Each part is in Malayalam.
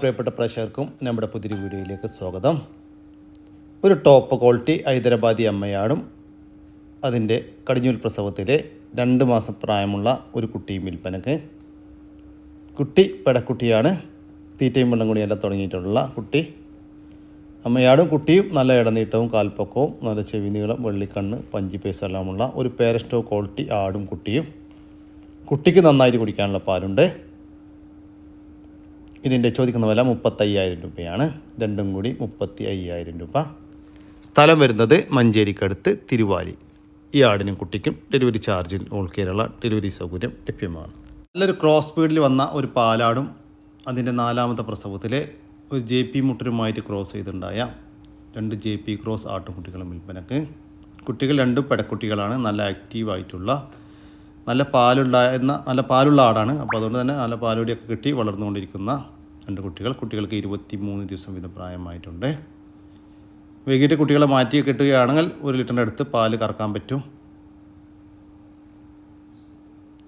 പ്രിയപ്പെട്ട പ്രേക്ഷകർക്കും നമ്മുടെ പുതിയൊരു വീഡിയോയിലേക്ക് സ്വാഗതം. ഒരു ടോപ്പ് ക്വാളിറ്റി ഹൈദരാബാദി അമ്മയാടും അതിന്റെ കടിഞ്ഞൂൽ പ്രസവത്തിലെ രണ്ട് മാസം പ്രായമുള്ള ഒരു കുട്ടിയും വിൽപ്പനക്ക് കുട്ടി പെടക്കുട്ടിയാണ്. തീറ്റയും വെള്ളം കൂടിയെല്ലാം തുടങ്ങിയിട്ടുള്ള കുട്ടി. അമ്മയാടും കുട്ടിയും നല്ല ഇടനീട്ടവും കാൽപ്പൊക്കവും നല്ല ചെവി നീളം വെള്ളിക്കണ്ണ് പഞ്ചി പേസ് എല്ലാമുള്ള ഒരു പേരസ്റ്റോ ക്വാളിറ്റി ആടും കുട്ടിയും. കുട്ടിക്ക് നന്നായിട്ട് കുടിക്കാനുള്ള പാലുണ്ട്. ഇതിന്റെ ചോദിക്കുന്ന വില മുപ്പത്തയ്യായിരം രൂപയാണ്. രണ്ടും കൂടി മുപ്പത്തി അയ്യായിരം രൂപ. സ്ഥലം വരുന്നത് മഞ്ചേരിക്കടുത്ത് തിരുവാലി. ഈ ആടിനും കുട്ടിക്കും ഡെലിവറി ചാർജിൽ ഓൾ കേരള ഡെലിവറി സൗകര്യം ലഭ്യമാണ്. നല്ലൊരു ക്രോസ് സ്പീഡിൽ വന്ന ഒരു പാലാടും അതിന്റെ നാലാമത്തെ പ്രസവത്തിലെ ഒരു ജെ പി മുട്ടരുമായിട്ട് ക്രോസ് ചെയ്തുണ്ടായ രണ്ട് ജെ പി ക്രോസ് ആട്ടുംകുട്ടികളും വിൽപ്പനക്ക്. കുട്ടികൾ രണ്ടും പെടക്കുട്ടികളാണ്. നല്ല ആക്റ്റീവായിട്ടുള്ള നല്ല പാലുണ്ടായിരുന്ന നല്ല പാലുള്ള ആടാണ്. അപ്പോൾ അതുകൊണ്ട് തന്നെ നല്ല പാലുടിയൊക്കെ കിട്ടി വളർന്നുകൊണ്ടിരിക്കുന്ന രണ്ട് കുട്ടികൾ. കുട്ടികൾക്ക് ഇരുപത്തി മൂന്ന് ദിവസം വീതം പ്രായമായിട്ടുണ്ട്. വൈകിട്ട് കുട്ടികളെ മാറ്റി കിട്ടുകയാണെങ്കിൽ ഒരു ലിറ്ററിന്റെ അടുത്ത് പാൽ കറക്കാൻ പറ്റും.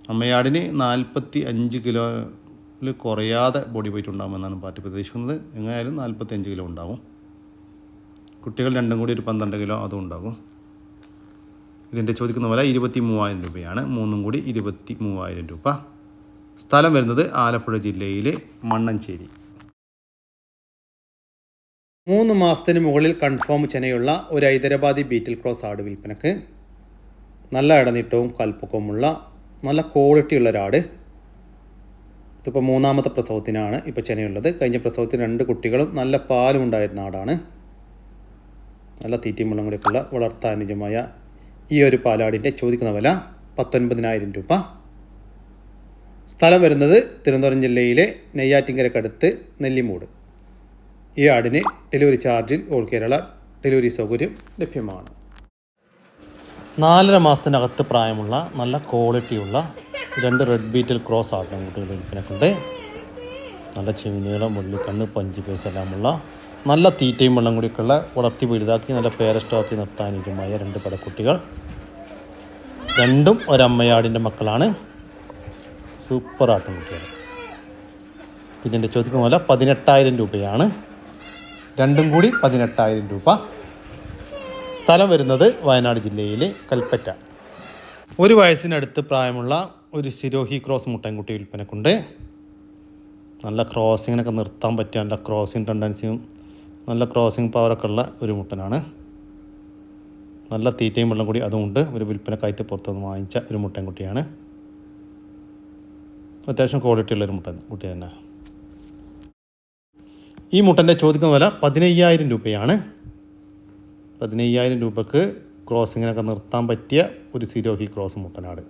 അമ്മയാടിന് നാൽപ്പത്തി അഞ്ച് കിലോയിൽ കുറയാതെ ബോഡി വെയിറ്റ് ഉണ്ടാകുമെന്നാണ് പാർട്ടി പ്രതീക്ഷിക്കുന്നത്. എങ്ങനെയായാലും നാൽപ്പത്തി അഞ്ച് കിലോ ഉണ്ടാവും. കുട്ടികൾ രണ്ടും കൂടി ഒരു പന്ത്രണ്ട് കിലോ അതും ഉണ്ടാകും. ഇതിന്റെ ചോദിക്കുന്ന പോലെ ഇരുപത്തി മൂവായിരം രൂപയാണ്. മൂന്നും കൂടി ഇരുപത്തി മൂവായിരം രൂപ. സ്ഥലം വരുന്നത് ആലപ്പുഴ ജില്ലയിലെ മണ്ണഞ്ചേരി. മൂന്ന് മാസത്തിന് മുകളിൽ കൺഫേം ചെനയുള്ള ഒരു ഹൈദരാബാദി ബീറ്റിൽ ക്രോസ് ആട് വിൽപ്പനക്ക് നല്ല ഇടനീട്ടവും കൽപ്പക്കവുമുള്ള നല്ല ക്വാളിറ്റി ഉള്ള ഒരാട് ഇതിപ്പോൾ മൂന്നാമത്തെ പ്രസവത്തിനാണ് ഇപ്പോൾ ചെനയുള്ളത്. കഴിഞ്ഞ പ്രസവത്തിന് രണ്ട് കുട്ടികളും നല്ല പാലും ഉണ്ടായിരുന്ന ആടാണ്. നല്ല തീറ്റയും വെള്ളം കൂടിയൊക്കെയുള്ള വളർത്താനുജമായ ഈ ഒരു പാലാടിന്റെ ചോദിക്കുന്ന വില പത്തൊൻപതിനായിരം രൂപ. സ്ഥലം വരുന്നത് തിരുവനന്തപുരം ജില്ലയിലെ നെയ്യാറ്റിങ്കരക്കടുത്ത് നെല്ലിമൂട്. ഈ ആടിന് ഡെലിവറി ചാർജിൽ ഓൾ കേരള ഡെലിവറി സൗകര്യം ലഭ്യമാണ്. നാലര മാസത്തിനകത്ത് പ്രായമുള്ള നല്ല ക്വാളിറ്റിയുള്ള രണ്ട് റെഡ് ബീറ്റൽ ക്രോസ് ആട്ടം കുട്ടികൾ വിൽപ്പനക്കുണ്ട് നല്ല ചെവിനീളം കണ്ണ് പഞ്ച് പേസ് എല്ലാമുള്ള നല്ല തീറ്റയും വെള്ളം കൂടിയൊക്കെയുള്ള വളർത്തി വലുതാക്കി നല്ല പേരസ്റ്റോക്കി നിർത്താനിരുമായ രണ്ട് പടക്കുട്ടികൾ. രണ്ടും ഒരമ്മയാടിന്റെ മക്കളാണ്. സൂപ്പർ ആട്ടുംകുട്ടികൾ ഇതിന്റെ ചോദിക്കുന്ന പോലെ പതിനെട്ടായിരം രൂപയാണ്. രണ്ടും കൂടി പതിനെട്ടായിരം രൂപ. സ്ഥലം വരുന്നത് വയനാട് ജില്ലയിലെ കൽപ്പറ്റ. ഒരു വയസ്സിനടുത്ത് പ്രായമുള്ള ഒരു സിരോഹി ക്രോസ് മുട്ടൻകുട്ടി വിൽപ്പനക്കുണ്ട്. നല്ല ക്രോസിങ്ങിനൊക്കെ നിർത്താൻ പറ്റിയ നല്ല ക്രോസിങ് ടെൻഡൻസിയും നല്ല ക്രോസിങ് പവറൊക്കെ ഉള്ള ഒരു മുട്ടനാണ്. നല്ല തീറ്റയും വെള്ളം കൂടി അതുമുണ്ട് ഒരു വിൽപ്പനക്കായിട്ട് പുറത്തുനിന്ന് വാങ്ങിച്ച ഒരു മുട്ടൻകുട്ടിയാണ്. അത്യാവശ്യം ക്വാളിറ്റി ഉള്ളൊരു മുട്ട കുട്ടി തന്നെ. ഈ മുട്ടന്റെ ചോദിക്കുന്ന വില പതിനയ്യായിരം രൂപയാണ്. പതിനയ്യായിരം രൂപക്ക് ക്രോസിങ്ങിനൊക്കെ നിർത്താൻ പറ്റിയ ഒരു സിരോഹി ക്രോസ് മുട്ടനാട്.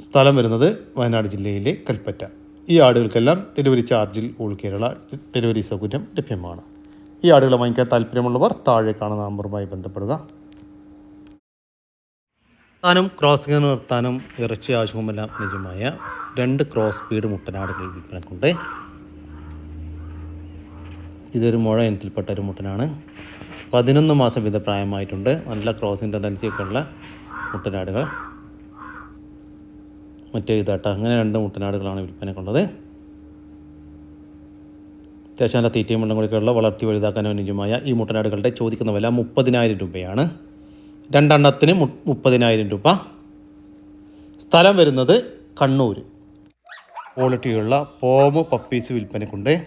സ്ഥലം വരുന്നത് വയനാട് ജില്ലയിലെ കൽപ്പറ്റ. ഈ ആടുകൾക്കെല്ലാം ഡെലിവറി ചാർജിൽ ഉൾ കേരള ഡെലിവറി സൗകര്യം ലഭ്യമാണ്. ഈ ആടുകളെ വാങ്ങിക്കാൻ താല്പര്യമുള്ളവർ താഴെ കാണുന്ന നമ്പറുമായി ബന്ധപ്പെടുക. നിർത്താനും ക്രോസിംഗ് നിർത്താനും ഇറച്ചി ആവശ്യവുമെല്ലാം അനുജമായ രണ്ട് ക്രോസ് സ്പീഡ് മുട്ടനാടുകൾ വിൽപ്പനക്കുണ്ട്. ഇതൊരു മുഴ ഇനത്തിൽപ്പെട്ട ഒരു മുട്ടനാണ്. പതിനൊന്ന് മാസം വിധ പ്രായമായിട്ടുണ്ട്. നല്ല ക്രോസിംഗ് ടെൻഡൻസി ഒക്കെ ഉള്ള മുട്ടനാടുകൾ. മറ്റേ ഇതാട്ട അങ്ങനെ രണ്ട് മുട്ടനാടുകളാണ് വിൽപ്പനക്കുള്ളത്. അത്യാവശ്യം നല്ല തീറ്റയും വെള്ളം കൂടിയൊക്കെയുള്ള വളർത്തി വലുതാക്കാൻ അനുയോജ്യമായ ഈ മുട്ടനാടുകളുടെ ചോദിക്കുന്ന വില മുപ്പതിനായിരം രൂപയാണ്. രണ്ടെണ്ണത്തിന് മു- മുപ്പതിനായിരം രൂപ. സ്ഥലം വരുന്നത് കണ്ണൂർ ക്വാളിറ്റിയുള്ള പോമ് പപ്പീസ് വിൽപ്പനക്കുണ്ട്.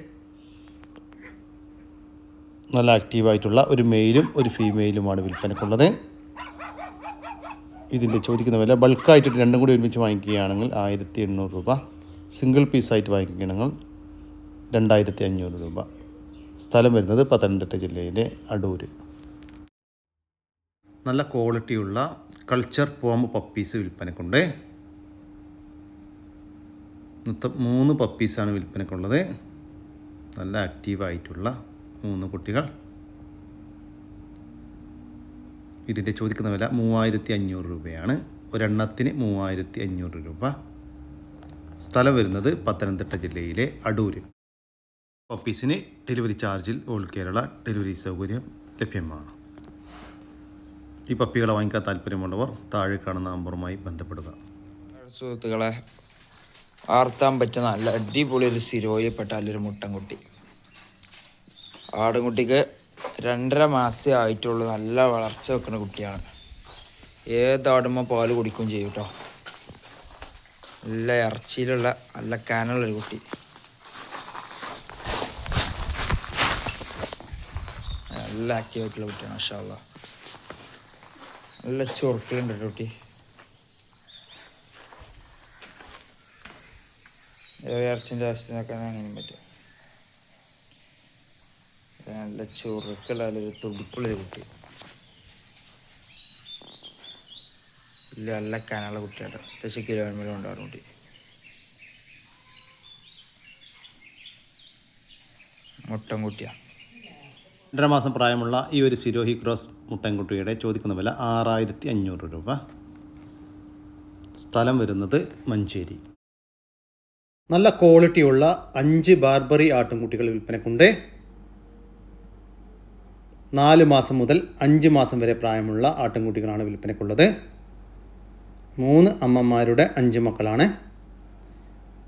നല്ല ആക്റ്റീവായിട്ടുള്ള ഒരു മെയിലും ഒരു ഫീമെയിലുമാണ് വിൽപ്പനക്കുള്ളത്. ഇതിന്റെ ചോദിക്കുന്ന വില ബൾക്കായിട്ട് രണ്ടും കൂടി ഒരുമിച്ച് വാങ്ങിക്കുകയാണെങ്കിൽ ആയിരത്തി എണ്ണൂറ് രൂപ. സിംഗിൾ പീസായിട്ട് വാങ്ങിക്കുകയാണെങ്കിൽ രണ്ടായിരത്തി അഞ്ഞൂറ് രൂപ. സ്ഥലം വരുന്നത് പത്തനംതിട്ട ജില്ലയിലെ അടൂര്. നല്ല ക്വാളിറ്റിയുള്ള കൾച്ചർ പോമ്പ് പപ്പീസ് വിൽപ്പനക്കുണ്ട്. മൊത്തം മൂന്ന് പപ്പീസാണ് വിൽപ്പനക്കുള്ളത്. നല്ല ആക്റ്റീവായിട്ടുള്ള മൂന്ന് കുട്ടികൾ. ഇതിന്റെ ചോദിക്കുന്ന വില മൂവായിരത്തി അഞ്ഞൂറ് രൂപയാണ്. ഒരെണ്ണത്തിന് മൂവായിരത്തി അഞ്ഞൂറ് രൂപ. സ്ഥലം വരുന്നത് പത്തനംതിട്ട ജില്ലയിലെ അടൂര്. ഓഫീസിന് ഡെലിവറി ചാർജിൽ ഓൾ കേരള ഡെലിവറി സൗകര്യം ലഭ്യമാണ്. ഈ പപ്പികളെ വാങ്ങിക്കാൻ താല്പര്യമുള്ളവർ താഴെ കാണുന്ന നമ്പറുമായി ബന്ധപ്പെടുക. സുഹൃത്തുക്കളെ ആർത്താൻ പറ്റുന്ന നല്ല അടിപൊളി ഒരു സിരോയിൽപ്പെട്ട നല്ലൊരു മുട്ടൻകുട്ടി. ആടുംകുട്ടിക്ക് രണ്ടര മാസേ ആയിട്ടുള്ളൂ നല്ല വളർച്ച വെക്കുന്ന കുട്ടിയാണ്. ഏതാടുമ്പോൾ പാൽ കുടിക്കുകയും ചെയ്യും കേട്ടോ നല്ല ഇറച്ചിയിലുള്ള നല്ല കാനുള്ളൊരു കുട്ടി. നല്ല ആക്റ്റീവായിട്ടുള്ള കുട്ടിയാണ് മാഷാല്ല നല്ല ചുരുട്ടുണ്ട് കേട്ടോ ഇറച്ചിന്റെ ആവശ്യത്തിനൊക്കെ അങ്ങനെ പറ്റും. നല്ല ചൊറുക്കുള്ള ഒരു തുടിപ്പുള്ളൊരു കുട്ടി. ഇല്ല നല്ല കനുള്ള കുട്ടിയാണ് അത്യാവശ്യം കിലോമീറ്റർ ഉണ്ടാവും കുട്ടി. മുട്ടൻ കുട്ടിയാണ് രണ്ടര മാസം പ്രായമുള്ള ഈ ഒരു സിരോഹി ക്രോസ് മുട്ടൻകുട്ടിയുടെ ചോദിക്കുന്ന വില ആറായിരത്തി അഞ്ഞൂറ് രൂപ. സ്ഥലം വരുന്നത് മഞ്ചേരി. നല്ല ക്വാളിറ്റിയുള്ള അഞ്ച് ബാർബറി ആട്ടിൻകുട്ടികൾ വിൽപ്പനക്കുണ്ട്. നാല് മാസം മുതൽ അഞ്ച് മാസം വരെ പ്രായമുള്ള ആട്ടിൻകുട്ടികളാണ് വിൽപ്പനക്കുള്ളത്. മൂന്ന് അമ്മമാരുടെ അഞ്ച് മക്കളാണ്.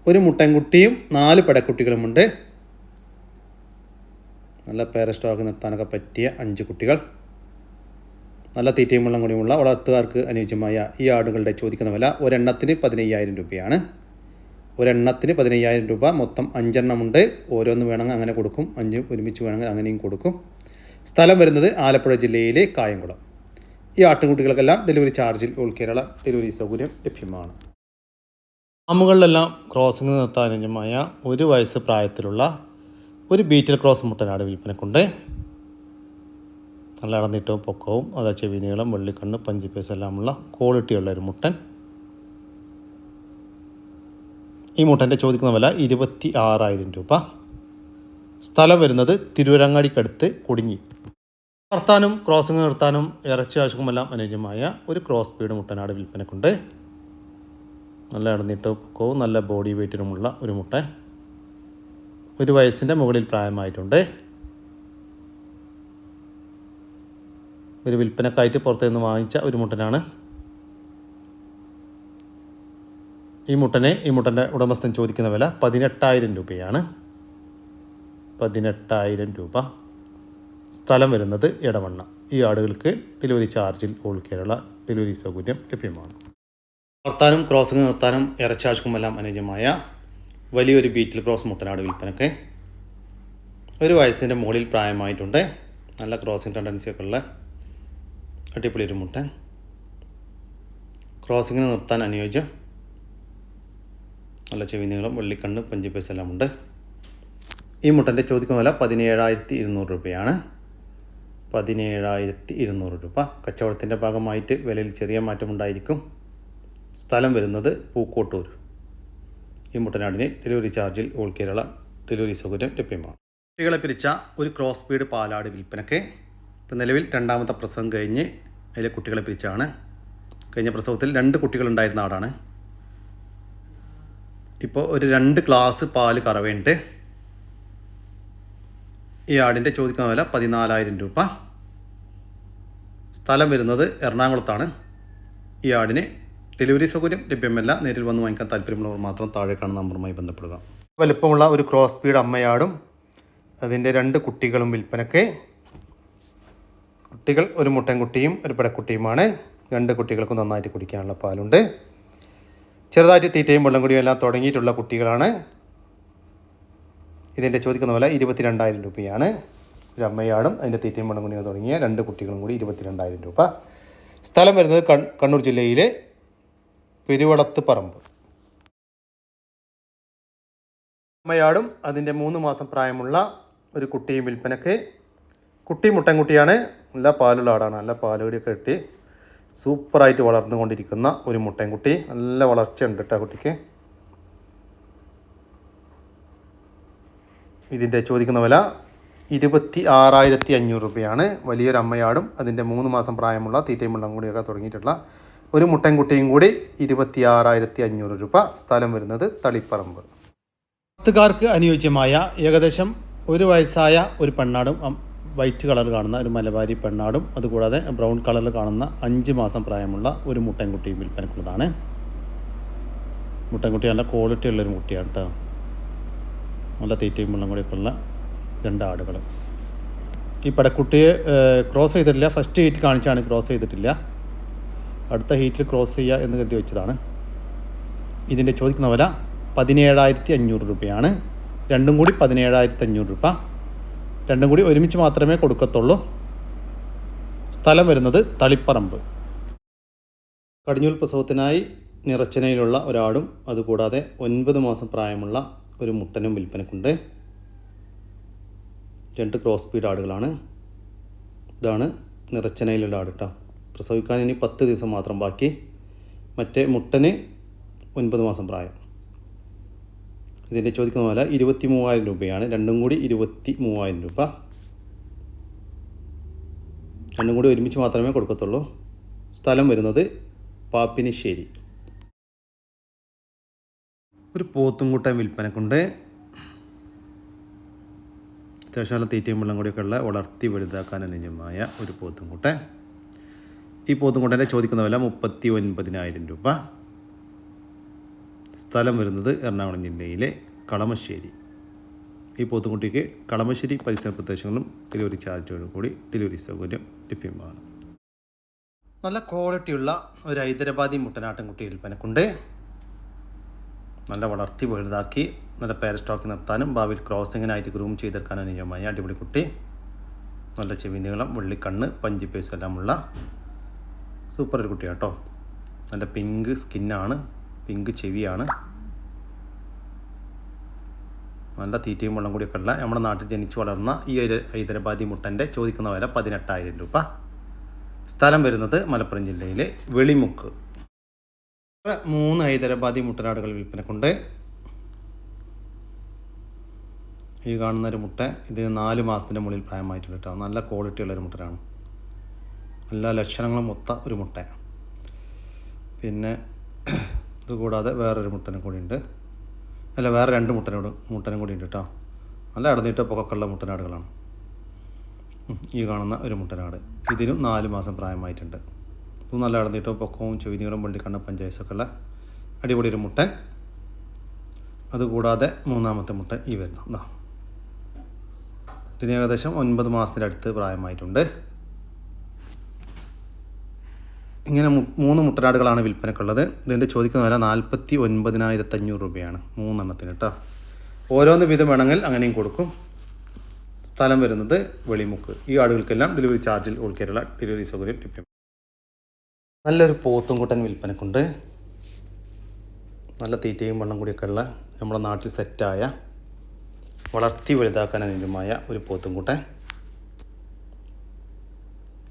ഒരു മുട്ടൻകുട്ടിയും നാല് പെടക്കുട്ടികളുമുണ്ട്. നല്ല പേര സ്റ്റോക്ക് നിർത്താനൊക്കെ പറ്റിയ അഞ്ച് കുട്ടികൾ. നല്ല തീറ്റയും വെള്ളം കൂടിയുമുള്ള വളർത്തുകാർക്ക് അനുയോജ്യമായ ഈ ആടുകളുടെ ചോദിക്കുന്ന വില ഒരെണ്ണത്തിന് പതിനയ്യായിരം രൂപയാണ്. ഒരെണ്ണത്തിന് പതിനയ്യായിരം രൂപ മൊത്തം അഞ്ചെണ്ണമുണ്ട്. ഓരോന്ന് വേണമെങ്കിൽ അങ്ങനെ കൊടുക്കും. അഞ്ച് ഒരുമിച്ച് വേണമെങ്കിൽ അങ്ങനെയും കൊടുക്കും. സ്ഥലം വരുന്നത് ആലപ്പുഴ ജില്ലയിലെ കായംകുളം. ഈ ആട്ടുകുട്ടികൾക്കെല്ലാം ഡെലിവറി ചാർജിൽ ഓൾ കേരള ഡെലിവറി സൗകര്യം ലഭ്യമാണ്. ഫാമുകളിലെല്ലാം ക്രോസിംഗ് നിർത്താൻ അനുയോജ്യമായ ഒരു വയസ്സ് പ്രായത്തിലുള്ള ഒരു ബീറ്റിൽ ക്രോസ് മുട്ടനാട് വിൽപ്പനക്കുണ്ട്. നല്ല അടന്നിട്ടവും പൊക്കവും അതാ ചെവി നീളം വെള്ളിക്കണ്ണ് പഞ്ചിപ്പേസ് എല്ലാമുള്ള ക്വാളിറ്റിയുള്ള ഒരു മുട്ടൻ. ഈ മുട്ടന്റെ ചോദിക്കുന്ന വില ഇരുപത്തി ആറായിരം രൂപ. സ്ഥലം വരുന്നത് തിരുവരങ്ങാടിക്കടുത്ത് കൊടിഞ്ഞി നിർത്താനും ക്രോസിംഗ് നിർത്താനും ഇറച്ചി ആവശ്യവുമെല്ലാം അനുയോജ്യമായ ഒരു ക്രോസ് സ്പീഡ് മുട്ടനാട് വിൽപ്പനക്കുണ്ട്. നല്ല ഇടന്നിട്ടവും പൊക്കവും നല്ല ബോഡി വെയ്റ്റിനുമുള്ള ഒരു മുട്ടൻ. ഒരു വയസ്സിന്റെ മുകളിൽ പ്രായമായിട്ടുണ്ട്. ഒരു വിൽപ്പനക്കായിട്ട് പുറത്തുനിന്ന് വാങ്ങിച്ച ഒരു മുട്ടനാണ്. ഈ മുട്ടനെ ഈ മുട്ടന്റെ ഉടമസ്ഥൻ ചോദിക്കുന്ന വില പതിനെട്ടായിരം രൂപയാണ്. പതിനെട്ടായിരം രൂപ. സ്ഥലം വരുന്നത് ഇടവണ്ണ ഈ ആടുകൾക്ക് ഡെലിവറി ചാർജിൽ ഓൾ കേരള ഡെലിവറി സൗകര്യം ലഭ്യമാണ്. നിർത്താനും ക്രോസിംഗ് നിർത്താനും ഇറച്ചാഴ്ചക്കുമെല്ലാം അനുയോജ്യമായ വലിയൊരു ബീറ്റിൽ ക്രോസ് മുട്ടനാട് വിൽപ്പനക്ക്. ഒരു വയസ്സിന്റെ മുകളിൽ പ്രായമായിട്ടുണ്ട്. നല്ല ക്രോസിങ് ടെൻഡൻസിയൊക്കെ ഉള്ള അടിപൊളി ഒരു മുട്ടൻ. ക്രോസിങ്ങിന് നിർത്താൻ അനുയോജ്യം. നല്ല ചെവി നീളം വെള്ളിക്കണ്ണ് പഞ്ചിപ്പേസ് എല്ലാം ഉണ്ട്. ഈ മുട്ടന്റെ ചോദിക്കുന്ന വില പതിനേഴായിരത്തി ഇരുന്നൂറ് രൂപയാണ്. പതിനേഴായിരത്തി ഇരുന്നൂറ് രൂപ. കച്ചവടത്തിന്റെ ഭാഗമായിട്ട് വിലയിൽ ചെറിയ മാറ്റമുണ്ടായിരിക്കും. സ്ഥലം വരുന്നത് പൂക്കോട്ടൂർ. ഈ മുട്ടനാടിന് ഡെലിവറി ചാർജിൽ ഓൾ കേരള ഡെലിവറി സൗകര്യം ലഭ്യമാണ്. കുട്ടികളെ പിരിച്ച ഒരു ക്രോസ് ബീഡ് പാലാട് വിൽപ്പനയ്ക്ക് ഇപ്പം നിലവിൽ രണ്ടാമത്തെ പ്രസവം കഴിഞ്ഞ് അതിലെ കുട്ടികളെ പിരിച്ചാണ്. കഴിഞ്ഞ പ്രസവത്തിൽ രണ്ട് കുട്ടികളുണ്ടായിരുന്ന ആടാണ്. ഇപ്പോൾ ഒരു രണ്ട് ഗ്ലാസ് പാൽ കറവയുണ്ട്. ഈ ആടിന്റെ ചോദിക്കുന്ന വില പതിനാലായിരം രൂപ. സ്ഥലം വരുന്നത് എറണാകുളത്താണ്. ഈ ആടിന് ഡെലിവറി സൗകര്യം ലഭ്യമല്ല. നേരിൽ വന്ന് വാങ്ങിക്കാൻ താല്പര്യമുള്ളവർ മാത്രം താഴെ കാണുന്ന നമ്പറുമായി ബന്ധപ്പെടുക. വലിപ്പമുള്ള ഒരു ക്രോസ് സ്പീഡ് അമ്മയാടും. അതിന്റെ രണ്ട് കുട്ടികളും വിൽപ്പനയ്ക്ക്. കുട്ടികൾ ഒരു മുട്ടൻകുട്ടിയും ഒരു പിടക്കുട്ടിയുമാണ്. രണ്ട് കുട്ടികൾക്കും നന്നായിട്ട് കുടിക്കാനുള്ള പാലുണ്ട്. ചെറുതായിട്ട് തീറ്റയും വെള്ളം കുടിയും എല്ലാം തുടങ്ങിയിട്ടുള്ള കുട്ടികളാണ്. ഇതിന്റെ ചോദിക്കുന്ന വില ഇരുപത്തിരണ്ടായിരം രൂപയാണ്. ഒരു അമ്മയാടും അതിന്റെ തീറ്റയും വെള്ളം കുടിയും തുടങ്ങിയ രണ്ട് കുട്ടികളും കൂടി ഇരുപത്തിരണ്ടായിരം രൂപ. സ്ഥലം വരുന്നത് കണ്ണൂർ ജില്ലയിലെ പെരുവളത്ത് പറമ്പ്. അമ്മയാടും അതിന്റെ മൂന്ന് മാസം പ്രായമുള്ള ഒരു കുട്ടിയും വിൽപ്പനക്ക്. കുട്ടി മുട്ടൻകുട്ടിയാണ്. നല്ല പാലുള്ള ആടാണ്. നല്ല പാലുകൂടിയൊക്കെ ഇട്ട് സൂപ്പറായിട്ട് വളർന്നുകൊണ്ടിരിക്കുന്ന ഒരു മുട്ടൻകുട്ടി. നല്ല വളർച്ചയുണ്ട് കേട്ടോ കുട്ടിക്ക്. ഇതിന്റെ ചോദിക്കുന്ന വില ഇരുപത്തി ആറായിരത്തി അഞ്ഞൂറ് രൂപയാണ്. വലിയൊരു അമ്മയാടും അതിന്റെ മൂന്ന് മാസം പ്രായമുള്ള തീറ്റയും വെള്ളം കൂടിയൊക്കെ തുടങ്ങിയിട്ടുള്ള ഒരു മുട്ടൻകുട്ടിയും കൂടി ഇരുപത്തി ആറായിരത്തി അഞ്ഞൂറ് രൂപ സ്ഥലം വരുന്നത് തളിപ്പറമ്പ്. പത്തുകാർക്ക് അനുയോജ്യമായ ഏകദേശം ഒരു വയസ്സായ ഒരു പെണ്ണാടും വൈറ്റ് കളർ കാണുന്ന ഒരു മലബാരി പെണ്ണാടും അതുകൂടാതെ ബ്രൗൺ കളറിൽ കാണുന്ന അഞ്ച് മാസം പ്രായമുള്ള ഒരു മുട്ടൻകുട്ടിയും വിൽപ്പനക്കുള്ളതാണ്. മുട്ടൻകുട്ടി നല്ല ക്വാളിറ്റി ഉള്ളൊരു മുട്ടിയാണ് കേട്ടോ നല്ല തീറ്റയും വെള്ളം കൂടിയൊക്കെ ഉള്ള രണ്ട് ആടുകൾ ഈ പടക്കുട്ടിയെ ക്രോസ് ചെയ്തിട്ടില്ല. ഫസ്റ്റ് ഗേറ്റ് കാണിച്ചാണ് ക്രോസ് ചെയ്തിട്ടില്ല. അടുത്ത ഹീറ്റിൽ ക്രോസ് ചെയ്യുക എന്ന് കരുതി വെച്ചതാണ്. ഇതിന്റെ ചോദിക്കുന്ന വില പതിനേഴായിരത്തി അഞ്ഞൂറ് രൂപയാണ്. രണ്ടും കൂടി പതിനേഴായിരത്തി അഞ്ഞൂറ് രൂപ. രണ്ടും കൂടി ഒരുമിച്ച് മാത്രമേ കൊടുക്കത്തുള്ളൂ. സ്ഥലം വരുന്നത് തളിപ്പറമ്പ്. കടിഞ്ഞൂൽ പ്രസവത്തിനായി നിറച്ചനയിലുള്ള ഒരാടും അതുകൂടാതെ ഒൻപത് മാസം പ്രായമുള്ള ഒരു മുട്ടനും വിൽപ്പനക്കുണ്ട്. രണ്ട് ക്രോസ് സ്പീഡ് ആടുകളാണ്. ഇതാണ് നിറച്ചനയിലുള്ള ആട് കേട്ടോ. പ്രസവിക്കാൻ ഇനി പത്ത് ദിവസം മാത്രം ബാക്കി. മറ്റേ മുട്ടന് ഒൻപത് മാസം പ്രായം. ഇതിന്റെ ചോദിക്കുന്ന പോലെ ഇരുപത്തി മൂവായിരം രൂപയാണ്. രണ്ടും കൂടി ഇരുപത്തി മൂവായിരം രൂപ. രണ്ടും കൂടി ഒരുമിച്ച് മാത്രമേ കൊടുക്കത്തുള്ളൂ. സ്ഥലം വരുന്നത് പാപ്പിനിശ്ശേരി. ഒരു പോത്തുംകൂട്ടൻ വിൽപ്പനക്കുണ്ട്. അത്യാവശ്യം നല്ല തീറ്റയും വെള്ളം കൂടിയൊക്കെ ഉള്ള വളർത്തി വലുതാക്കാൻ അനുയോജ്യമായ ഒരു പോത്തുംകൂട്ടൻ. ഈ പോത്തും കൊണ്ടന്നെ ചോദിക്കുന്ന വില മുപ്പത്തി ഒൻപതിനായിരം രൂപ. സ്ഥലം വരുന്നത് എറണാകുളം ജില്ലയിലെ കളമശ്ശേരി. ഈ പോത്തുംകുട്ടിക്ക് കളമശ്ശേരി പരിസര പ്രദേശങ്ങളും ഡെലിവറി ചാർജോട് കൂടി ഡെലിവറി സൗകര്യം ലഭ്യമാണ്. നല്ല ക്വാളിറ്റിയുള്ള ഒരു ഹൈദരാബാദി മുട്ടനാട്ടിൻകുട്ടി വിൽപ്പനക്കുണ്ട്. നല്ല വളർത്തി വലുതാക്കി നല്ല പേര സ്റ്റോക്ക് നിർത്താനും ഭാവിയിൽ ക്രോസിങ്ങിനായിട്ട് ഗ്രൂം ചെയ്തെടുക്കാനും അനുയോജ്യമായ അടിപൊളി കുട്ടി. നല്ല ചെവി നീളം വെള്ളിക്കണ്ണ് പഞ്ചി പേസ് എല്ലാമുള്ള സൂപ്പർ ഒരു കുട്ടിയാണ് കേട്ടോ നല്ല പിങ്ക് സ്കിന്നാണ് പിങ്ക് ചെവിയാണ്. നല്ല തീറ്റയും വെള്ളം കൂടിയൊക്കെ ഉള്ള നമ്മുടെ നാട്ടിൽ ജനിച്ചു വളർന്ന ഈ ഹൈദരാബാദി മുട്ടന്റെ ചോദിക്കുന്ന വില പതിനെട്ടായിരം രൂപ. സ്ഥലം വരുന്നത് മലപ്പുറം ജില്ലയിലെ വെളിമുക്ക്. മൂന്ന് ഹൈദരാബാദി മുട്ടനാടുകൾ വിൽപ്പനക്കുണ്ട്. ഈ കാണുന്നൊരു മുട്ട ഇത് നാല് മാസത്തിന്റെ മുകളിൽ പ്രായമായിട്ടുണ്ട് കേട്ടോ നല്ല ക്വാളിറ്റി ഉള്ളൊരു മുട്ടനാണ്. എല്ലാ ലക്ഷണങ്ങളും മൊത്ത ഒരു മുട്ട. പിന്നെ ഇതുകൂടാതെ വേറൊരു മുട്ടനും കൂടി ഉണ്ട് അല്ല വേറെ രണ്ട് മുട്ടനോട് മുട്ടനും കൂടി ഉണ്ട് കേട്ടോ. നല്ല അടന്നിട്ട് പൊക്കക്കുള്ള മുട്ടനാടുകളാണ്. ഈ കാണുന്ന ഒരു മുട്ടനാട്. ഇതിനും നാല് മാസം പ്രായമായിട്ടുണ്ട്. ഇത് നല്ല അടന്നിട്ട് പൊക്കവും ചൊയ്തികളും പള്ളിക്കണ്ണ പഞ്ചായത്തൊക്കെ ഉള്ള അടിപൊളി ഒരു മുട്ടൻ. അതുകൂടാതെ മൂന്നാമത്തെ മുട്ടൻ ഈ വരുന്നു ഇതാ ഇതിന് ഏകദേശം ഒൻപത് മാസത്തിന്റെ അടുത്ത് പ്രായമായിട്ടുണ്ട്. ഇങ്ങനെ മൂന്ന് മുട്ടനാടുകളാണ് വിൽപ്പനക്കുള്ളത്. ഇതിന്റെ ചോദിക്കുന്ന വില നാൽപ്പത്തി ഒൻപതിനായിരത്തി അഞ്ഞൂറ് രൂപയാണ്. മൂന്നെണ്ണത്തിന് കേട്ടോ ഓരോന്ന് വീതം വേണമെങ്കിൽ അങ്ങനെയും കൊടുക്കും. സ്ഥലം വരുന്നത് വെളിമുക്ക്. ഈ ആടുകൾക്കെല്ലാം ഡെലിവറി ചാർജിൽ ഓൾ കേരള ഡെലിവറി സൗകര്യം ലഭ്യം. നല്ലൊരു പോത്തുംകുട്ടൻ വിൽപ്പനക്കുണ്ട്. നല്ല തീറ്റയും വെള്ളം കൂടിയൊക്കെ ഉള്ള നമ്മുടെ നാട്ടിൽ സെറ്റായ വളർത്തി വലുതാക്കാൻ അനുയോജ്യമായ ഒരു പോത്തും പോത്തുംകുട്ടൻ.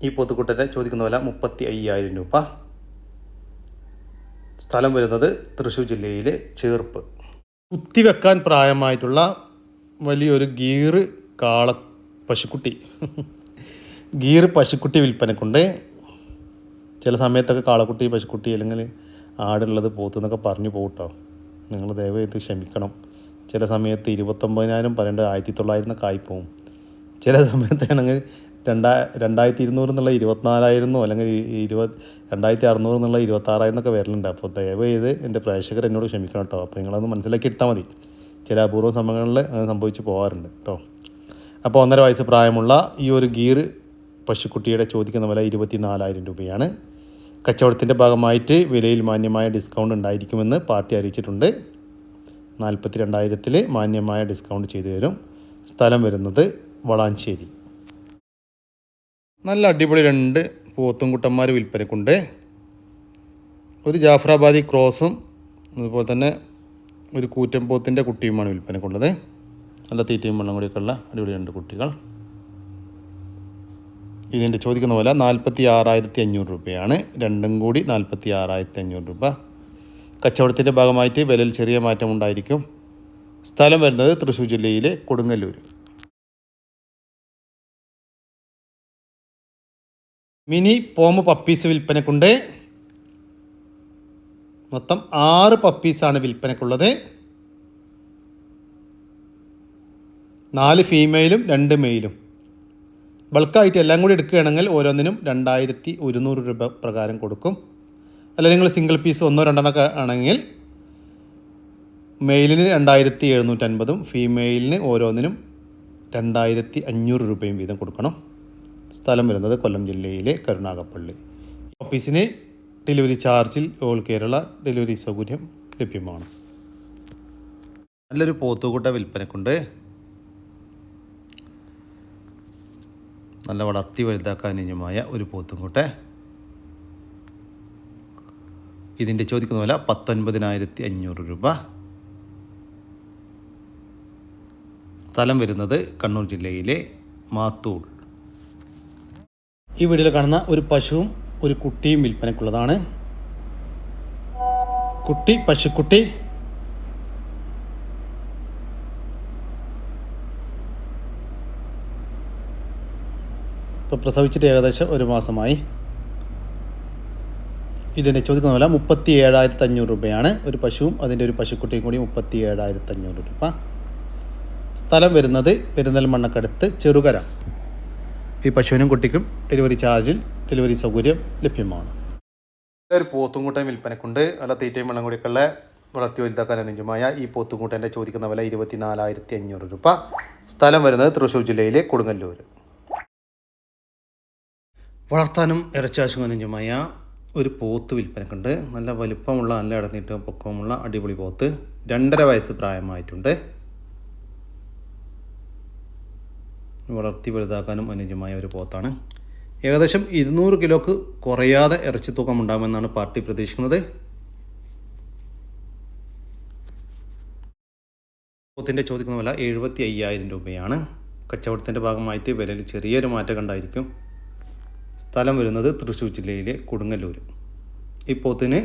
ഈ പോത്തുകുട്ടന്റെ ചോദിക്കുന്ന വില മുപ്പത്തി അയ്യായിരം രൂപ. സ്ഥലം വരുന്നത് തൃശ്ശൂർ ജില്ലയിലെ ചേർപ്പ്. കുത്തിവെക്കാൻ പ്രായമായിട്ടുള്ള വലിയൊരു ഗീറ് കാള പശുക്കുട്ടി. ഗീർ പശുക്കുട്ടി വിൽപ്പനക്കുണ്ട്. ചില സമയത്തൊക്കെ കാളക്കുട്ടി പശുക്കുട്ടി അല്ലെങ്കിൽ ആടുള്ളത് പോത്തുന്നൊക്കെ പറഞ്ഞു പോകട്ടോ നിങ്ങൾ ദയവ് ക്ഷമിക്കണം. ചില സമയത്ത് ഇരുപത്തൊമ്പതിനായിരം പന്ത്രണ്ട് ആയിരത്തി തൊള്ളായിരം ഒക്കെ ആയിപ്പോവും. ചില സമയത്താണെങ്കിൽ രണ്ടാ രണ്ടായിരത്തി ഇരുന്നൂറ് എന്നുള്ള ഇരുപത്തിനാലായിരുന്നോ അല്ലെങ്കിൽ ഇരുപത് രണ്ടായിരത്തി അറുന്നൂറ് എന്നുള്ള ഇരുപത്താറായിരുന്നൊക്കെ വരലുണ്ട്. അപ്പോൾ ദയവ് ചെയ്ത് എന്റെ പ്രേക്ഷകർ എന്നോട് ക്ഷമിക്കണം കേട്ടോ. അപ്പോൾ നിങ്ങളൊന്ന് മനസ്സിലാക്കി എടുത്താൽ മതി. ചില അപൂർവ സമയങ്ങളിൽ അങ്ങനെ സംഭവിച്ച് പോകാറുണ്ട് കേട്ടോ. അപ്പോൾ ഒന്നര വയസ്സ് പ്രായമുള്ള ഈ ഒരു ഗീർ പശുക്കുട്ടിയുടെ ചോദിക്കുന്ന വില ഇരുപത്തി നാലായിരം രൂപയാണ്. കച്ചവടത്തിന്റെ ഭാഗമായിട്ട് വിലയിൽ മാന്യമായ ഡിസ്കൗണ്ട് ഉണ്ടായിരിക്കുമെന്ന് പാർട്ടി അറിയിച്ചിട്ടുണ്ട്. നാൽപ്പത്തി രണ്ടായിരത്തിൽ മാന്യമായ ഡിസ്കൗണ്ട് ചെയ്തു തരും. സ്ഥലം വരുന്നത് വളാഞ്ചേരി. നല്ല അടിപൊളി രണ്ട് പോത്തുംകുട്ടന്മാർ വിൽപ്പനക്കുണ്ട്. ഒരു ജാഫറാബാദി ക്രോസും അതുപോലെ തന്നെ ഒരു കൂറ്റൻ പോത്തിന്റെ കുട്ടിയുമാണ് വിൽപ്പനക്കുള്ളത്. നല്ല തീറ്റയും വെള്ളം കൂടിയൊക്കെ ഉള്ള അടിപൊളി രണ്ട് കുട്ടികൾ. ഇതിന്റെ ചോദിക്കുന്ന പോലെ നാൽപ്പത്തി ആറായിരത്തി അഞ്ഞൂറ് രൂപയാണ്. രണ്ടും കൂടി നാൽപ്പത്തി ആറായിരത്തി അഞ്ഞൂറ് രൂപ. കച്ചവടത്തിന്റെ ഭാഗമായിട്ട് വിലയിൽ ചെറിയ മാറ്റം ഉണ്ടായിരിക്കും സ്ഥലം വരുന്നത് തൃശ്ശൂർ ജില്ലയിലെ കൊടുങ്ങല്ലൂർ മിനി പോമ് പപ്പീസ് വിൽപ്പനക്കുണ്ട്. മൊത്തം ആറ് പപ്പീസാണ് വിൽപ്പനക്കുള്ളത്. നാല് ഫീമെയിലും രണ്ട് മെയിലും. ബൾക്കായിട്ട് എല്ലാം കൂടി എടുക്കുകയാണെങ്കിൽ ഓരോന്നിനും രണ്ടായിരത്തി ഒരുന്നൂറ് രൂപ പ്രകാരം കൊടുക്കും. അല്ല നിങ്ങൾ സിംഗിൾ പീസ് ഒന്നോ രണ്ടെണ്ണമൊക്കെ ആണെങ്കിൽ മെയിലിന് രണ്ടായിരത്തി എഴുന്നൂറ്റൻപതും ഫീമെയിലിന് ഓരോന്നിനും രണ്ടായിരത്തി അഞ്ഞൂറ് രൂപയും വീതം കൊടുക്കണം. സ്ഥലം വരുന്നത് കൊല്ലം ജില്ലയിലെ കരുണാകപ്പള്ളി ഓഫീസിന് ഡെലിവറി ചാർജിൽ ഓൾ കേരള ഡെലിവറി സൗകര്യം ലഭ്യമാണ്. നല്ലൊരു പോത്തുകൂട്ട വിൽപ്പനക്കുണ്ട്. നല്ല വളർത്തി വലുതാക്കാൻ അനുയോജ്യമായ ഒരു പോത്തുംകൂട്ടെ. ഇതിന്റെ ചോദിക്കുന്ന വില പത്തൊൻപതിനായിരത്തി അഞ്ഞൂറ് രൂപ. സ്ഥലം വരുന്നത് കണ്ണൂർ ജില്ലയിലെ മാത്തൂർ. ഈ വീഡിയോയിൽ കാണുന്ന ഒരു പശുവും ഒരു കുട്ടിയും വിൽപ്പനക്കുള്ളതാണ് കുട്ടി പശുക്കുട്ടി. ഇപ്പോൾ പ്രസവിച്ചിട്ട് ഏകദേശം ഒരു മാസമായി. ഇതിന്റെ ചോദിക്കുന്ന വില മുപ്പത്തി ഏഴായിരത്തി അഞ്ഞൂറ് രൂപയാണ്. ഒരു പശുവും അതിന്റെ ഒരു പശുക്കുട്ടിയും കൂടി മുപ്പത്തി ഏഴായിരത്തി അഞ്ഞൂറ് രൂപ. സ്ഥലം വരുന്നത് പെരിന്തൽമണ്ണക്കടുത്ത് ചെറുകര. ഈ പശുവിനും കുട്ടിക്കും ഡെലിവറി ചാർജിൽ ഡെലിവറി സൗകര്യം ലഭ്യമാണ്. ഒരു പോത്തുംകൂട്ടം വിൽപ്പനക്കുണ്ട്. നല്ല തീറ്റയും വെള്ളം കൂടിയൊക്കെയുള്ള വളർത്തി വലുതാക്കാൻ അനുജമായ ഈ പോത്തുംകൂട്ടന്റെ ചോദിക്കുന്ന വില ഇരുപത്തി നാലായിരത്തി അഞ്ഞൂറ് രൂപ. സ്ഥലം വരുന്നത് തൃശ്ശൂർ ജില്ലയിലെ കൊടുങ്ങല്ലൂർ വളർത്താനും ഇറച്ചാശും അനുയോജ്യമായ ഒരു പോത്ത് വിൽപ്പനക്കുണ്ട്. നല്ല വലുപ്പമുള്ള നല്ല ഇടന്നിട്ട് പൊക്കമുള്ള അടിപൊളി പോത്ത്. രണ്ടര വയസ്സ് പ്രായമായിട്ടുണ്ട്. വളർത്തി വലുതാക്കാനും അനുയോജ്യമായ ഒരു പോത്താണ്. ഏകദേശം ഇരുന്നൂറ് കിലോക്ക് കുറയാതെ ഇറച്ചി തൂക്കം ഉണ്ടാകുമെന്നാണ് പാർട്ടി പ്രതീക്ഷിക്കുന്നത്. പോത്തിന്റെ ചോദിക്കുന്ന വില എഴുപത്തി അയ്യായിരം രൂപയാണ്. കച്ചവടത്തിന്റെ ഭാഗമായിട്ട് വിലയിൽ ചെറിയൊരു മാറ്റം കണ്ടായിരിക്കും. സ്ഥലം വരുന്നത് തൃശ്ശൂർ ജില്ലയിലെ കൊടുങ്ങല്ലൂർ ഈ പോത്തിന്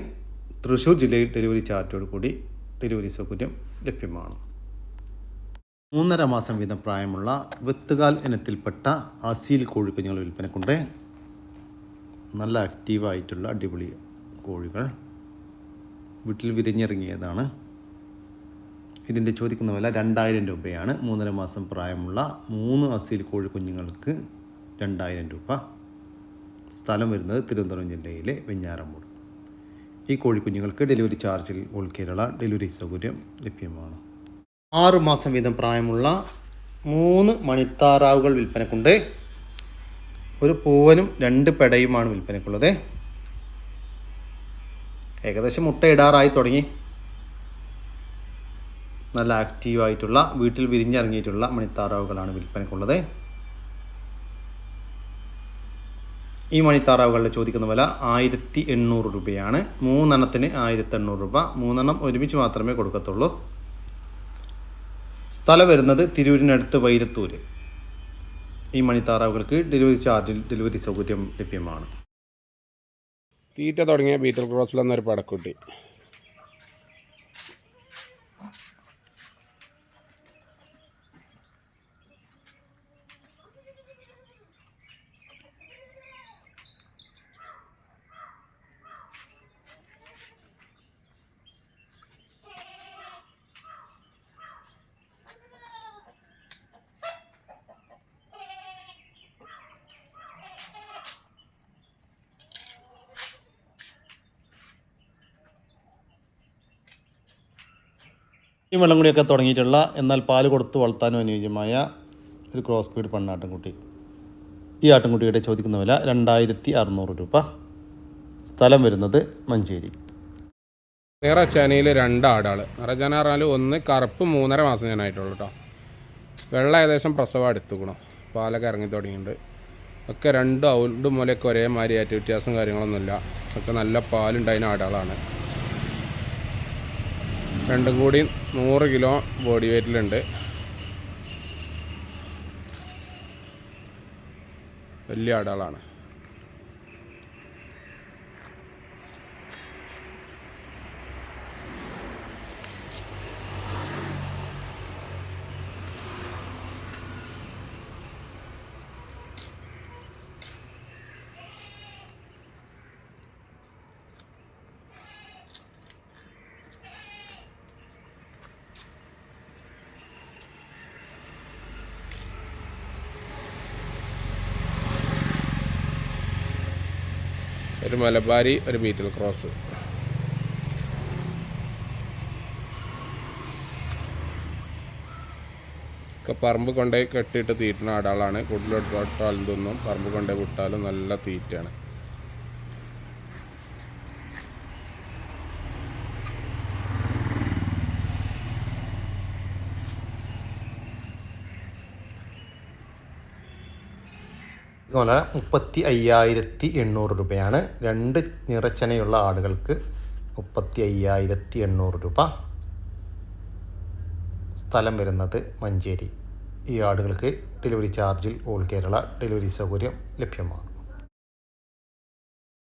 തൃശ്ശൂർ ജില്ലയിൽ ഡെലിവറി ചാർജോട് കൂടി ഡെലിവറി സൗകര്യം ലഭ്യമാണ്. മൂന്നര മാസം വീതം പ്രായമുള്ള വെത്തുകാൽ ഇനത്തിൽപ്പെട്ട അസീൽ കോഴിക്കുഞ്ഞുങ്ങൾ വിൽപ്പനക്കുണ്ട് നല്ല ആക്റ്റീവായിട്ടുള്ള അടിപൊളി കോഴികൾ. വീട്ടിൽ വിരിഞ്ഞിറങ്ങിയതാണ്. ഇതിന്റെ ചോദിക്കുന്ന വില രണ്ടായിരം രൂപയാണ്. മൂന്നര മാസം പ്രായമുള്ള മൂന്ന് അസീൽ കോഴിക്കുഞ്ഞുങ്ങൾക്ക് രണ്ടായിരം രൂപ. സ്ഥലം വരുന്നത് തിരുവനന്തപുരം ജില്ലയിലെ വെഞ്ഞാറമൂട് ഈ കോഴിക്കുഞ്ഞുങ്ങൾക്ക് ഡെലിവറി ചാർജിൽ ഓൾ കേരള ഡെലിവറി സൗകര്യം ലഭ്യമാണ്. ആറ് മാസം വീതം പ്രായമുള്ള മൂന്ന് മണിത്താറാവുകൾ വിൽപ്പനക്കുണ്ട്. ഒരു പൂവനും രണ്ട് പെടയുമാണ് വിൽപ്പനക്കുള്ളത്. ഏകദേശം മുട്ട ഇടാറായി തുടങ്ങി. നല്ല ആക്റ്റീവായിട്ടുള്ള വീട്ടിൽ വിരിഞ്ഞിറങ്ങിയിട്ടുള്ള മണിത്താറാവുകളാണ് വിൽപ്പനക്കുള്ളത്. ഈ മണിത്താറാവുകളുടെ ചോദിക്കുന്ന വില ആയിരത്തി എണ്ണൂറ് രൂപയാണ്. മൂന്നെണ്ണത്തിന് ആയിരത്തി എണ്ണൂറ് രൂപ. മൂന്നെണ്ണം ഒരുമിച്ച് മാത്രമേ കൊടുക്കത്തുള്ളൂ. സ്ഥലം വരുന്നത് തിരൂരിനടുത്ത് വൈരത്തൂര്. ഈ മണിത്താറാവുകൾക്ക് ഡെലിവറി ചാർജിൽ ഡെലിവറി സൗകര്യം ലഭ്യമാണ്. തീറ്റ തുടങ്ങിയ ബീറ്റൽ ക്രോസിൽ എന്നൊരു പടക്കുട്ടി. ഈ വെള്ളം കൂടിയൊക്കെ തുടങ്ങിയിട്ടുള്ള എന്നാൽ പാൽ കൊടുത്ത് വളർത്താനും അനുയോജ്യമായ ഒരു ക്രോസ് ബീഡ് പെണ്ണാട്ടിൻകുട്ടി. ഈ ആട്ടിൻകുട്ടിയുടെ ചോദിക്കുന്ന വില രണ്ടായിരത്തി അറുന്നൂറ് രൂപ. സ്ഥലം വരുന്നത് മഞ്ചേരി. നിറച്ചാനയിൽ രണ്ട് ആടാൾ നിറച്ചാന പറഞ്ഞാൽ ഒന്ന് കറുപ്പ് മൂന്നര മാസം ഞാനായിട്ടുള്ളൂ കേട്ടോ വെള്ളം ഏകദേശം പ്രസവം എടുത്തുക്കണം പാലൊക്കെ ഇറങ്ങി തുടങ്ങിയിട്ടുണ്ട് ഒക്കെ രണ്ടും ഔണ്ടും മുലയൊക്കെ ഒരേമാതിരി ആയിട്ട് വ്യത്യാസം കാര്യങ്ങളൊന്നുമില്ല. ഒക്കെ നല്ല പാലുണ്ടായിരുന്ന ആടാളാണ്. രണ്ടും കൂടി നൂറ് കിലോ ബോഡി വെയ്റ്റിലുണ്ട്. വലിയ ആടാളാണ്. ഒരു മലബാരി ഒരു ബീറ്റിൽ ക്രോസ്. ഒക്കെ പറമ്പ് കൊണ്ടുപോയി കെട്ടിയിട്ട് തീറ്റുന്ന ആടാളാണ്. കൂടുതലും തിന്നും. പറമ്പ് കൊണ്ടുപോയി വിട്ടാലും നല്ല തീറ്റയാണ്. ഇതുപോലെ മുപ്പത്തി അയ്യായിരത്തി എണ്ണൂറ് രൂപയാണ്. രണ്ട് നിറച്ചനയുള്ള ആടുകൾക്ക് മുപ്പത്തി അയ്യായിരത്തി എണ്ണൂറ് രൂപ സ്ഥലം വരുന്നത് മഞ്ചേരി. ഈ ആടുകൾക്ക് ഡെലിവറി ചാർജിൽ ഓൾ കേരള ഡെലിവറി സൗകര്യം ലഭ്യമാണ്.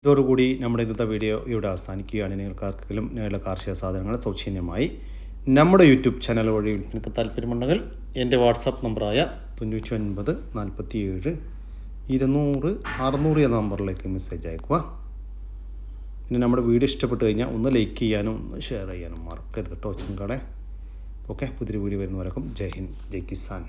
ഇതോടുകൂടി നമ്മുടെ ഇന്നത്തെ വീഡിയോ ഇവിടെ അവസാനിക്കുകയാണ്. നിങ്ങൾക്കാർക്കെങ്കിലും നിങ്ങളുടെ കാർഷിക സാധനങ്ങൾ സൗജന്യമായി നമ്മുടെ യൂട്യൂബ് ചാനൽ വഴി നിങ്ങൾക്ക് താല്പര്യമുണ്ടെങ്കിൽ എന്റെ വാട്സാപ്പ് നമ്പറായ തൊണ്ണൂറ്റി ഒൻപത് നാൽപ്പത്തി ഏഴ് ഇരുന്നൂറ് അറുന്നൂറ് എന്ന നമ്പറിലേക്ക് മെസ്സേജ് അയക്കുക. പിന്നെ നമ്മുടെ വീഡിയോ ഇഷ്ടപ്പെട്ട് കഴിഞ്ഞാൽ ഒന്ന് ലൈക്ക് ചെയ്യാനും ഒന്ന് ഷെയർ ചെയ്യാനും മറക്കരുത് കേട്ടോ ചെങ്കാളെ. ഓക്കെ പുതിയൊരു വീഡിയോ വരുന്നവരക്കും ജയ് ഹിന്ദ് ജയ് കിസാൻ.